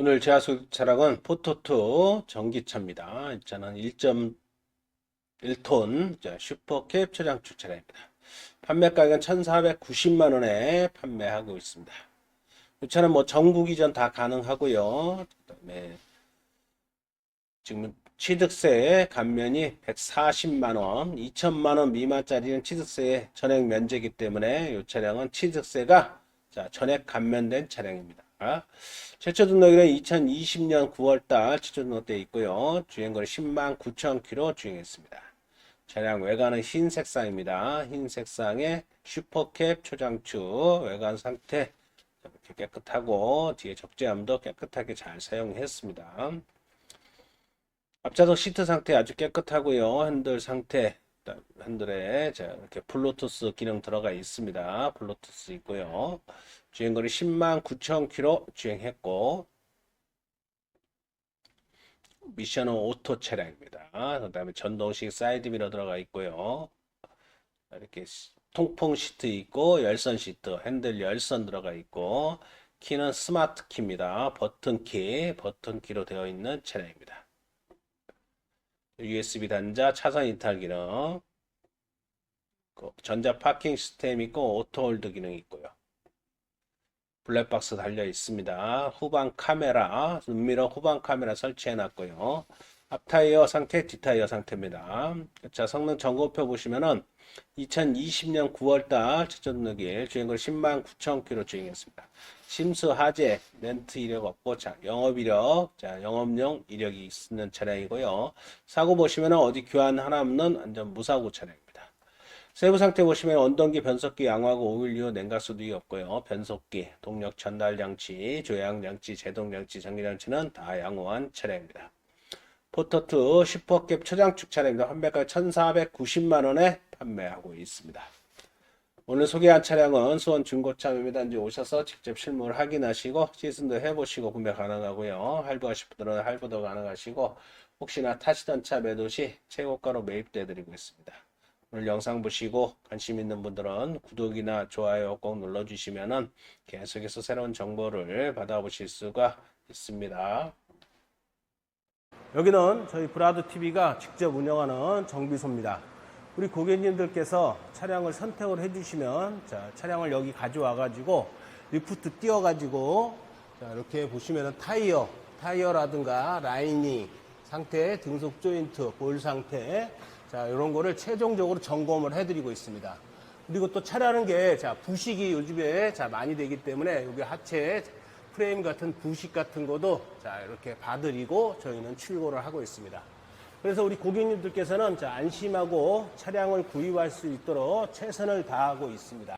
오늘 소개할 차량은 포토2 전기차입니다. 이 차는 1.1톤 슈퍼캡 차량축 차량입니다. 판매 가격은 1,490만 원에 판매하고 있습니다. 이 차는 뭐 전국 이전 다 가능하고요. 그다음에 지금 취득세 감면이 140만 원, 2천만 원 미만짜리는 취득세 전액 면제이기 때문에 이 차량은 취득세가 자, 전액 감면된 차량입니다. 최초 등록일은 2020년 9월달 최초 등록돼 있고요. 주행거리 10만 9천 킬로 주행했습니다. 차량 외관은 흰 색상입니다. 흰 색상의 슈퍼캡 초장축 외관 상태 이렇게 깨끗하고 뒤에 적재함도 깨끗하게 잘 사용했습니다. 앞좌석 시트 상태 아주 깨끗하고요. 핸들 상태 핸들에 자, 이렇게 블루투스 기능 들어가 있습니다. 블루투스 있고요. 주행거리 10만 9천 킬로 주행했고 미션은 오토 차량입니다. 그 다음에 전동식 사이드미러 들어가 있고요. 이렇게 통풍 시트 있고 열선 시트, 핸들 열선 들어가 있고 키는 스마트 키입니다. 버튼 키, 버튼 키로 되어 있는 차량입니다. USB 단자, 차선 이탈 기능, 그 전자 파킹 시스템 있고 오토 홀드 기능 있고요. 블랙박스 달려 있습니다. 후방 카메라, 눈미러 후방 카메라 설치해 놨고요. 앞타이어 상태, 뒷타이어 상태입니다. 자, 성능 점검표 보시면은 2020년 9월달 최저 등록일 주행거리 10만 9천 킬로 주행했습니다. 심수 하재, 렌트 이력 없고, 자, 영업 이력, 자, 영업용 이력이 있는 차량이고요. 사고 보시면은 어디 교환 하나 없는 완전 무사고 차량입니다. 세부 상태 보시면 원동기, 변속기, 양화구, 오일류, 냉각수도 없고요. 변속기, 동력 전달 장치, 조향 장치, 제동 장치, 전기 장치는 다 양호한 차량입니다. 포토2 슈퍼캡 초장축 차량입니다. 판매가 1,490만 원에 판매하고 있습니다. 오늘 소개한 차량은 수원 중고차 매매단지 오셔서 직접 실물 확인하시고 시승도 해보시고 구매 가능하고요. 할부하실 분들은 할부도 가능하시고 혹시나 타시던 차 매도 시 최고가로 매입돼 드리고 있습니다. 오늘 영상 보시고 관심 있는 분들은 구독이나 좋아요 꼭 눌러주시면은 계속해서 새로운 정보를 받아보실 수가 있습니다. 여기는 저희 브라드 TV가 직접 운영하는 정비소입니다. 우리 고객님들께서 차량을 선택을 해주시면 자, 차량을 여기 가져와 가지고 리프트 띄워 가지고 이렇게 보시면은 타이어, 타이어라든가 라이닝 상태, 등속 조인트, 볼 상태 자 이런 거를 최종적으로 점검을 해드리고 있습니다. 그리고 또 차라는 게 자 부식이 요즘에 자 많이 되기 때문에 여기 하체 프레임 같은 부식 같은 것도 자 이렇게 봐드리고 저희는 출고를 하고 있습니다. 그래서 우리 고객님들께서는 자 안심하고 차량을 구입할 수 있도록 최선을 다하고 있습니다.